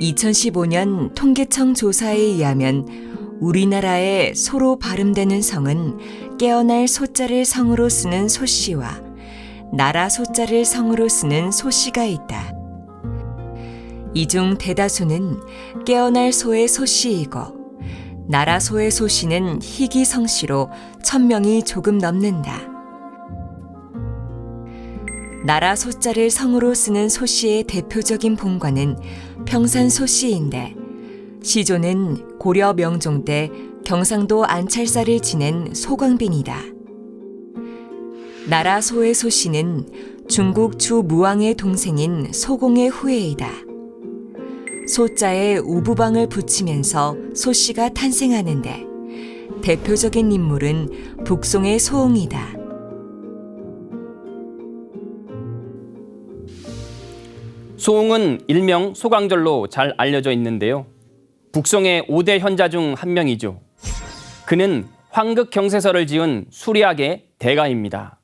2015년 통계청 조사에 의하면 우리나라의 소로 발음되는 성은 깨어날 소자를 성으로 쓰는 소씨와 나라 소자를 성으로 쓰는 소씨가 있다. 이 중 대다수는 깨어날 소의 소씨이고 나라 소의 소씨는 희귀 성씨로 천명이 조금 넘는다. 나라 소자를 성으로 쓰는 소씨의 대표적인 본관은 평산 소씨인데 시조는 고려 명종 때 경상도 안찰사를 지낸 소광빈이다. 나라 소의 소씨는 중국 주 무왕의 동생인 소공의 후예이다. 소자에 우부방을 붙이면서 소씨가 탄생하는데 대표적인 인물은 북송의 소홍이다. 소홍은 일명 소광절로 잘 알려져 있는데요. 북송의 5대 현자 중 한 명이죠. 그는 황극 경세서를 지은 수리학의 대가입니다.